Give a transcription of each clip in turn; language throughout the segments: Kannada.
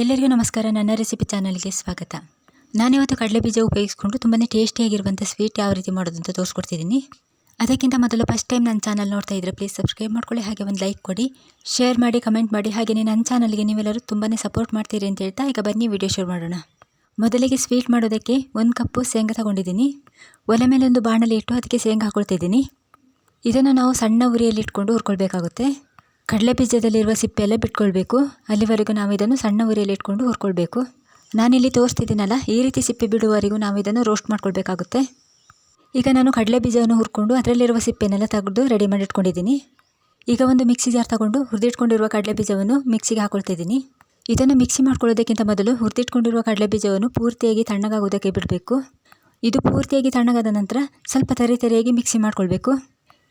ಎಲ್ಲರಿಗೂ ನಮಸ್ಕಾರ. ನನ್ನ ರೆಸಿಪಿ ಚಾನಲ್ಗೆ ಸ್ವಾಗತ. ನಾನಿವತ್ತು ಕಡಲೆ ಬೀಜ ಉಪಯೋಗಿಸ್ಕೊಂಡು ತುಂಬಾ ಟೇಸ್ಟಿಯಾಗಿರುವಂಥ ಸ್ವೀಟ್ ಯಾವ ರೀತಿ ಮಾಡೋದು ಅಂತ ತೋರಿಸ್ಕೊಡ್ತಿದ್ದೀನಿ. ಅದಕ್ಕಿಂತ ಮೊದಲು ಫಸ್ಟ್ ಟೈಮ್ ನನ್ನ ಚಾನಲ್ ನೋಡ್ತಾ ಇದ್ದರೆ ಪ್ಲೀಸ್ ಸಬ್ಸ್ಕ್ರೈಬ್ ಮಾಡ್ಕೊಳ್ಳಿ, ಹಾಗೆ ಒಂದು ಲೈಕ್ ಕೊಡಿ ಶೇರ್ ಮಾಡಿ ಕಮೆಂಟ್ ಮಾಡಿ, ಹಾಗೆಯೇ ನನ್ನ ಚಾನಲ್ಗೆ ನೀವೆಲ್ಲರೂ ತುಂಬಾ ಸಪೋರ್ಟ್ ಮಾಡ್ತೀರಿ ಅಂತ ಹೇಳ್ತಾ ಈಗ ಬನ್ನಿ ವಿಡಿಯೋ ಶೇರ್ ಮಾಡೋಣ. ಮೊದಲಿಗೆ ಸ್ವೀಟ್ ಮಾಡೋದಕ್ಕೆ ಒಂದು ಕಪ್ಪು ಶೇಂಗಾ ತಗೊಂಡಿದ್ದೀನಿ. ಒಲೆ ಮೇಲೆ ಒಂದು ಬಾಣಲಿ ಇಟ್ಟು ಅದಕ್ಕೆ ಶೇಂಗಾ ಹಾಕೊಳ್ತಿದ್ದೀನಿ. ಇದನ್ನು ನಾವು ಸಣ್ಣ ಉರಿಯಲ್ಲಿ ಇಟ್ಕೊಂಡು ಹುರ್ಕೊಳ್ಬೇಕಾಗುತ್ತೆ. ಕಡಲೆ ಬೀಜದಲ್ಲಿರುವ ಸಿಪ್ಪೆ ಎಲ್ಲ ಬಿಟ್ಕೊಳ್ಬೇಕು. ಅಲ್ಲಿವರೆಗೂ ನಾವು ಇದನ್ನು ಸಣ್ಣ ಉರಿಯಲ್ಲಿ ಇಟ್ಕೊಂಡು ಹುರ್ಕೊಳ್ಬೇಕು. ನಾನಿಲ್ಲಿ ತೋರಿಸ್ತಿದ್ದೀನಲ್ಲ, ಈ ರೀತಿ ಸಿಪ್ಪೆ ಬಿಡುವವರೆಗೂ ನಾವು ಇದನ್ನು ರೋಸ್ಟ್ ಮಾಡ್ಕೊಳ್ಬೇಕಾಗುತ್ತೆ. ಈಗ ನಾನು ಕಡಲೆ ಬೀಜವನ್ನು ಹುರ್ಕೊಂಡು ಅದರಲ್ಲಿರುವ ಸಿಪ್ಪೆನೆಲ್ಲ ತೆಗೆದು ರೆಡಿ ಮಾಡಿ ಇಟ್ಕೊಂಡಿದ್ದೀನಿ ಈಗ ಒಂದು ಮಿಕ್ಸಿ ಜಾರ್ ತಗೊಂಡು ಹುರಿದಿಟ್ಕೊಂಡಿರುವ ಕಡಲೆ ಬೀಜವನ್ನು ಮಿಕ್ಸಿಗೆ ಹಾಕೊಳ್ತಿದ್ದೀನಿ. ಇದನ್ನು ಮಿಕ್ಸಿ ಮಾಡ್ಕೊಳ್ಳೋದಕ್ಕಿಂತ ಮೊದಲು ಹುರಿದಿಟ್ಕೊಂಡಿರುವ ಕಡಲೆ ಬೀಜವನ್ನು ಪೂರ್ತಿಯಾಗಿ ತಣ್ಣಗಾಗೋದಕ್ಕೆ ಬಿಡಬೇಕು. ಇದು ಪೂರ್ತಿಯಾಗಿ ತಣ್ಣಗಾದ ನಂತರ ಸ್ವಲ್ಪ ತರಿ ತರಿಯಾಗಿ ಮಿಕ್ಸಿ ಮಾಡ್ಕೊಳ್ಬೇಕು.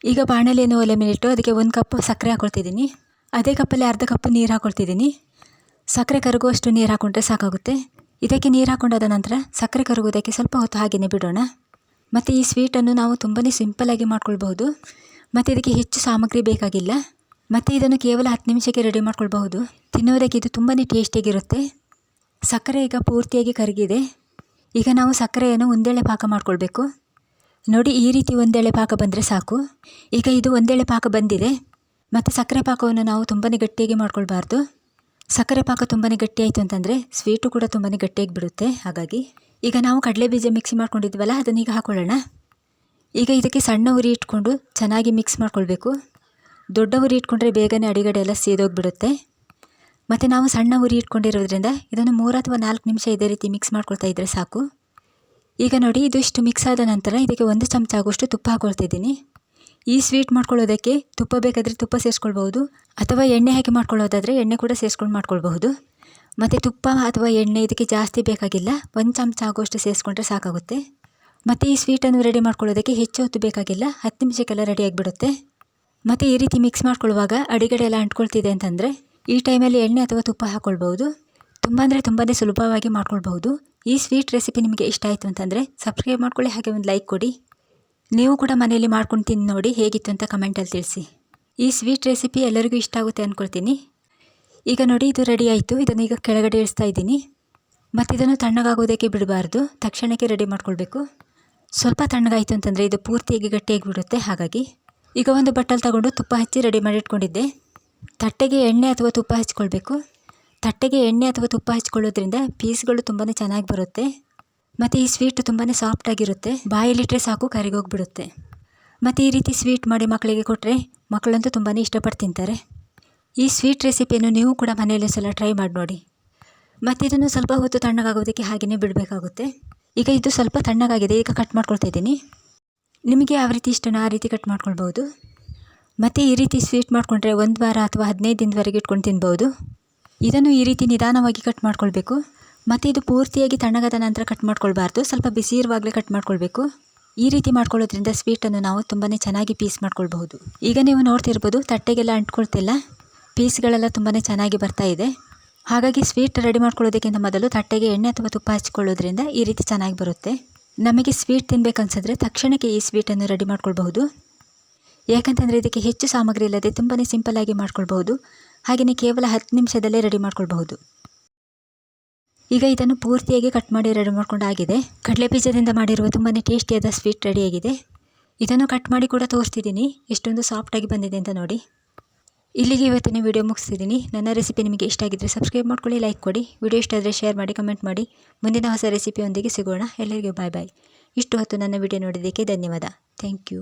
ಈಗ ಬಾಣಲೆಯನ್ನು ಒಲೆ ಮೇಲಿಟ್ಟು ಅದಕ್ಕೆ ಒಂದು ಕಪ್ ಸಕ್ಕರೆ ಹಾಕ್ಕೊಳ್ತಿದ್ದೀನಿ ಅದೇ ಕಪ್ಪಲ್ಲಿ ಅರ್ಧ ಕಪ್ ನೀರು ಹಾಕ್ಕೊಳ್ತಿದ್ದೀನಿ ಸಕ್ಕರೆ ಕರಗುವಷ್ಟು ನೀರು ಹಾಕ್ಕೊಂಡ್ರೆ ಸಾಕಾಗುತ್ತೆ. ಇದಕ್ಕೆ ನೀರು ಹಾಕೊಂಡಾದ ನಂತರ ಸಕ್ಕರೆ ಕರಗುವುದಕ್ಕೆ ಸ್ವಲ್ಪ ಹೊತ್ತು ಹಾಗೆಯೇ ಬಿಡೋಣ. ಮತ್ತು ಈ ಸ್ವೀಟನ್ನು ನಾವು ತುಂಬನೇ ಸಿಂಪಲ್ಲಾಗಿ ಮಾಡ್ಕೊಳ್ಬಹುದು. ಮತ್ತು ಇದಕ್ಕೆ ಹೆಚ್ಚು ಸಾಮಗ್ರಿ ಬೇಕಾಗಿಲ್ಲ. ಮತ್ತು ಇದನ್ನು ಕೇವಲ ಹತ್ತು ನಿಮಿಷಕ್ಕೆ ರೆಡಿ ಮಾಡ್ಕೊಳ್ಬಹುದು. ತಿನ್ನೋದಕ್ಕೆ ಇದು ತುಂಬಾ ಟೇಸ್ಟಿಯಾಗಿರುತ್ತೆ ಸಕ್ಕರೆ ಈಗ ಪೂರ್ತಿಯಾಗಿ ಕರಗಿದೆ. ಈಗ ನಾವು ಸಕ್ಕರೆಯನ್ನು ಒಂದೇಳೆ ಪಾಕ ಮಾಡ್ಕೊಳ್ಬೇಕು. ನೋಡಿ, ಈ ರೀತಿ ಒಂದೆಳೆ ಪಾಕ ಬಂದರೆ ಸಾಕು. ಈಗ ಇದು ಒಂದೆಳೆ ಪಾಕ ಬಂದಿದೆ. ಮತ್ತು ಸಕ್ಕರೆ ಪಾಕವನ್ನು ನಾವು ತುಂಬಾ ಗಟ್ಟಿಯಾಗಿ ಮಾಡ್ಕೊಳ್ಬಾರ್ದು. ಸಕ್ಕರೆ ಪಾಕ ತುಂಬಾ ಗಟ್ಟಿಯಾಯಿತು ಅಂತಂದರೆ ಸ್ವೀಟು ಕೂಡ ತುಂಬಾ ಗಟ್ಟಿಯಾಗಿ ಬಿಡುತ್ತೆ. ಹಾಗಾಗಿ ಈಗ ನಾವು ಕಡಲೆ ಬೀಜ ಮಿಕ್ಸಿ ಮಾಡ್ಕೊಂಡಿದ್ವಲ್ಲ, ಅದನ್ನು ಈಗ ಹಾಕೊಳ್ಳೋಣ. ಈಗ ಇದಕ್ಕೆ ಸಣ್ಣ ಉರಿ ಇಟ್ಕೊಂಡು ಚೆನ್ನಾಗಿ ಮಿಕ್ಸ್ ಮಾಡ್ಕೊಳ್ಬೇಕು. ದೊಡ್ಡ ಉರಿ ಇಟ್ಕೊಂಡ್ರೆ ಬೇಗನೆ ಅಡಿಗಡೆ ಎಲ್ಲ ಸೇದೋಗಿಬಿಡುತ್ತೆ. ಮತ್ತು ನಾವು ಸಣ್ಣ ಉರಿ ಇಟ್ಕೊಂಡಿರೋದ್ರಿಂದ ಇದನ್ನು ಮೂರು ಅಥವಾ ನಾಲ್ಕು ನಿಮಿಷ ಇದೇ ರೀತಿ ಮಿಕ್ಸ್ ಮಾಡ್ಕೊಳ್ತಾ ಇದ್ದರೆ ಸಾಕು. ಈಗ ನೋಡಿ ಇದಿಷ್ಟು ಮಿಕ್ಸ್ ಆದ ನಂತರ ಇದಕ್ಕೆ ಒಂದು ಚಮಚ ಆಗುವಷ್ಟು ತುಪ್ಪ ಹಾಕೊಳ್ತಿದ್ದೀನಿ. ಈ ಸ್ವೀಟ್ ಮಾಡ್ಕೊಳ್ಳೋದಕ್ಕೆ ತುಪ್ಪ ಬೇಕಾದರೆ ತುಪ್ಪ ಸೇರಿಸ್ಕೊಳ್ಬಹುದು, ಅಥವಾ ಎಣ್ಣೆ ಹಾಕಿ ಮಾಡ್ಕೊಳ್ಳೋದಾದರೆ ಎಣ್ಣೆ ಕೂಡ ಸೇರಿಸ್ಕೊಂಡು ಮಾಡ್ಕೊಳ್ಬಹುದು. ಮತ್ತು ತುಪ್ಪ ಅಥವಾ ಎಣ್ಣೆ ಇದಕ್ಕೆ ಜಾಸ್ತಿ ಬೇಕಾಗಿಲ್ಲ, ಒಂದು ಚಮಚ ಆಗುವಷ್ಟು ಸೇರಿಸ್ಕೊಂಡ್ರೆ ಸಾಕಾಗುತ್ತೆ. ಮತ್ತು ಈ ಸ್ವೀಟನ್ನು ರೆಡಿ ಮಾಡ್ಕೊಳ್ಳೋದಕ್ಕೆ ಹೆಚ್ಚು ಹೊತ್ತು ಬೇಕಾಗಿಲ್ಲ, ಹತ್ತು ನಿಮಿಷಕ್ಕೆಲ್ಲ ರೆಡಿ ಆಗಿಬಿಡುತ್ತೆ. ಮತ್ತು ಈ ರೀತಿ ಮಿಕ್ಸ್ ಮಾಡ್ಕೊಳ್ಳುವಾಗ ಅಡಿಗಡೆ ಎಲ್ಲ ಅಂಟ್ಕೊಳ್ತಿದೆ ಅಂತಂದರೆ, ಈ ಟೈಮಲ್ಲಿ ಎಣ್ಣೆ ಅಥವಾ ತುಪ್ಪ ಹಾಕ್ಕೊಳ್ಬೋದು ತುಂಬ ಅಂದರೆ ತುಂಬಾ ಸುಲಭವಾಗಿ ಮಾಡ್ಕೊಳ್ಬಹುದು. ಈ ಸ್ವೀಟ್ ರೆಸಿಪಿ ನಿಮಗೆ ಇಷ್ಟ ಆಯಿತು ಅಂತಂದರೆ ಸಬ್ಸ್ಕ್ರೈಬ್ ಮಾಡ್ಕೊಳ್ಳಿ, ಹಾಗೆ ಒಂದು ಲೈಕ್ ಕೊಡಿ. ನೀವು ಕೂಡ ಮನೆಯಲ್ಲಿ ಮಾಡ್ಕೊಂಡು ತಿಂದು ನೋಡಿ ಹೇಗಿತ್ತು ಅಂತ ಕಮೆಂಟಲ್ಲಿ ತಿಳಿಸಿ. ಈ ಸ್ವೀಟ್ ರೆಸಿಪಿ ಎಲ್ಲರಿಗೂ ಇಷ್ಟ ಆಗುತ್ತೆ ಅಂದ್ಕೊಳ್ತೀನಿ ಈಗ ನೋಡಿ, ಇದು ರೆಡಿ ಆಯಿತು. ಇದನ್ನು ಈಗ ಕೆಳಗಡೆ ಇಳಿಸ್ತಾ ಇದ್ದೀನಿ. ಮತ್ತು ಇದನ್ನು ತಣ್ಣಗಾಗೋದಕ್ಕೆ ಬಿಡಬಾರ್ದು. ತಕ್ಷಣಕ್ಕೆ ರೆಡಿ ಮಾಡ್ಕೊಳ್ಬೇಕು. ಸ್ವಲ್ಪ ತಣ್ಣಗಾಯಿತು ಅಂತಂದರೆ ಇದು ಪೂರ್ತಿಯಾಗಿ ಗಟ್ಟಿಯಾಗಿ ಬಿಡುತ್ತೆ ಹಾಗಾಗಿ. ಈಗ ಒಂದು ಬಟ್ಟಲು ತಗೊಂಡು ತುಪ್ಪ ಹಚ್ಚಿ ರೆಡಿ ಮಾಡಿ ಇಟ್ಕೊಂಡಿದ್ದೆ. ತಟ್ಟೆಗೆ ಎಣ್ಣೆ ಅಥವಾ ತುಪ್ಪ ಹಚ್ಕೊಳ್ಬೇಕು. ತಟ್ಟೆಗೆ ಎಣ್ಣೆ ಅಥವಾ ತುಪ್ಪ ಹಚ್ಕೊಳ್ಳೋದ್ರಿಂದ ಪೀಸ್ಗಳು ತುಂಬಾ ಚೆನ್ನಾಗಿ ಬರುತ್ತೆ. ಮತ್ತು ಈ ಸ್ವೀಟ್ ತುಂಬಾ ಸಾಫ್ಟಾಗಿರುತ್ತೆ ಬಾಯಲ್ಲಿಟ್ಟರೆ ಸಾಕು, ಕರಿಗೋಗಿಬಿಡುತ್ತೆ. ಮತ್ತು ಈ ರೀತಿ ಸ್ವೀಟ್ ಮಾಡಿ ಮಕ್ಕಳಿಗೆ ಕೊಟ್ಟರೆ ಮಕ್ಕಳಂತೂ ತುಂಬಾ ಇಷ್ಟಪಟ್ಟು ತಿಂತಾರೆ. ಈ ಸ್ವೀಟ್ ರೆಸಿಪಿಯನ್ನು ನೀವು ಕೂಡ ಮನೆಯಲ್ಲಿ ಸಲ ಟ್ರೈ ಮಾಡಿ ನೋಡಿ. ಮತ್ತು ಇದನ್ನು ಸ್ವಲ್ಪ ಹೊತ್ತು ತಣ್ಣಗಾಗೋದಕ್ಕೆ ಹಾಗೆಯೇ ಬಿಡಬೇಕಾಗುತ್ತೆ. ಈಗ ಇದು ಸ್ವಲ್ಪ ತಣ್ಣಗಾಗಿದೆ, ಈಗ ಕಟ್ ಮಾಡ್ಕೊಳ್ತಾ ಇದ್ದೀನಿ. ನಿಮಗೆ ಯಾವ ರೀತಿ ಇಷ್ಟನೋ ಆ ರೀತಿ ಕಟ್ ಮಾಡ್ಕೊಳ್ಬೋದು ಮತ್ತು ಈ ರೀತಿ ಸ್ವೀಟ್ ಮಾಡಿಕೊಂಡ್ರೆ ಒಂದು ವಾರ ಅಥವಾ ಹದಿನೈದು ದಿನದವರೆಗೆ ಇಟ್ಕೊಂಡು ತಿನ್ಬೋದು ಇದನ್ನು ಈ ರೀತಿ ನಿಧಾನವಾಗಿ ಕಟ್ ಮಾಡ್ಕೊಳ್ಬೇಕು. ಮತ್ತು ಇದು ಪೂರ್ತಿಯಾಗಿ ತಣ್ಣಗಾದ ನಂತರ ಕಟ್ ಮಾಡ್ಕೊಳ್ಬಾರ್ದು. ಸ್ವಲ್ಪ ಬಿಸಿ ಇರುವಾಗಲೇ ಕಟ್ ಮಾಡ್ಕೊಳ್ಬೇಕು. ಈ ರೀತಿ ಮಾಡ್ಕೊಳ್ಳೋದ್ರಿಂದ ಸ್ವೀಟನ್ನು ನಾವು ತುಂಬಾ ಚೆನ್ನಾಗಿ ಪೀಸ್ ಮಾಡ್ಕೊಳ್ಬಹುದು. ಈಗ ನೀವು ನೋಡ್ತಿರ್ಬೋದು ತಟ್ಟೆಗೆಲ್ಲ ಅಂಟ್ಕೊಳ್ತಿಲ್ಲ. ಪೀಸ್ಗಳೆಲ್ಲ ತುಂಬಾ ಚೆನ್ನಾಗಿ ಬರ್ತಾ ಇದೆ. ಹಾಗಾಗಿ ಸ್ವೀಟ್ ರೆಡಿ ಮಾಡ್ಕೊಳ್ಳೋದಕ್ಕಿಂತ ಮೊದಲು ತಟ್ಟೆಗೆ ಎಣ್ಣೆ ಅಥವಾ ತುಪ್ಪ ಹಚ್ಕೊಳ್ಳೋದ್ರಿಂದ ಈ ರೀತಿ ಚೆನ್ನಾಗಿ ಬರುತ್ತೆ. ನಮಗೆ ಸ್ವೀಟ್ ತಿನ್ಬೇಕನ್ಸಿದ್ರೆ ತಕ್ಷಣಕ್ಕೆ ಈ ಸ್ವೀಟನ್ನು ರೆಡಿ ಮಾಡ್ಕೊಳ್ಬಹುದು. ಯಾಕಂತಂದರೆ ಇದಕ್ಕೆ ಹೆಚ್ಚು ಸಾಮಗ್ರಿ ಇಲ್ಲದೆ ತುಂಬಾ ಸಿಂಪಲ್ಲಾಗಿ ಮಾಡ್ಕೊಳ್ಬಹುದು. ಹಾಗೆಯೇ ಕೇವಲ ಹತ್ತು ನಿಮಿಷದಲ್ಲೇ ರೆಡಿ ಮಾಡ್ಕೊಳ್ಬಹುದು. ಈಗ ಇದನ್ನು ಪೂರ್ತಿಯಾಗಿ ಕಟ್ ಮಾಡಿ ರೆಡಿ ಮಾಡ್ಕೊಂಡಾಗಿದೆ ಕಡಲೆ ಬೀಜದಿಂದ ಮಾಡಿರುವ ತುಂಬಾ ಟೇಸ್ಟಿಯಾದ ಸ್ವೀಟ್ ರೆಡಿಯಾಗಿದೆ ಇದನ್ನು ಕಟ್ ಮಾಡಿ ಕೂಡ ತೋರಿಸ್ತಿದ್ದೀನಿ. ಎಷ್ಟೊಂದು ಸಾಫ್ಟಾಗಿ ಬಂದಿದೆ ಅಂತ ನೋಡಿ. ಇಲ್ಲಿಗೆ ಇವತ್ತಿನ ವಿಡಿಯೋ ಮುಗಿಸ್ತಿದ್ದೀನಿ. ನನ್ನ ರೆಸಿಪಿ ನಿಮಗೆ ಇಷ್ಟ ಆಗಿದ್ದರೆ ಸಬ್ಸ್ಕ್ರೈಬ್ ಮಾಡ್ಕೊಳ್ಳಿ ಲೈಕ್ ಕೊಡಿ. ವಿಡಿಯೋ ಇಷ್ಟ ಆದರೆ ಶೇರ್ ಮಾಡಿ ಕಮೆಂಟ್ ಮಾಡಿ. ಮುಂದಿನ ಹೊಸ ರೆಸಿಪಿಯೊಂದಿಗೆ ಸಿಗೋಣ. ಎಲ್ಲರಿಗೂ ಬಾಯ್ ಬಾಯ್ ಇಷ್ಟು ಹೊತ್ತು ನನ್ನ ವಿಡಿಯೋ ನೋಡಿದ್ದಕ್ಕೆ ಧನ್ಯವಾದ. Thank you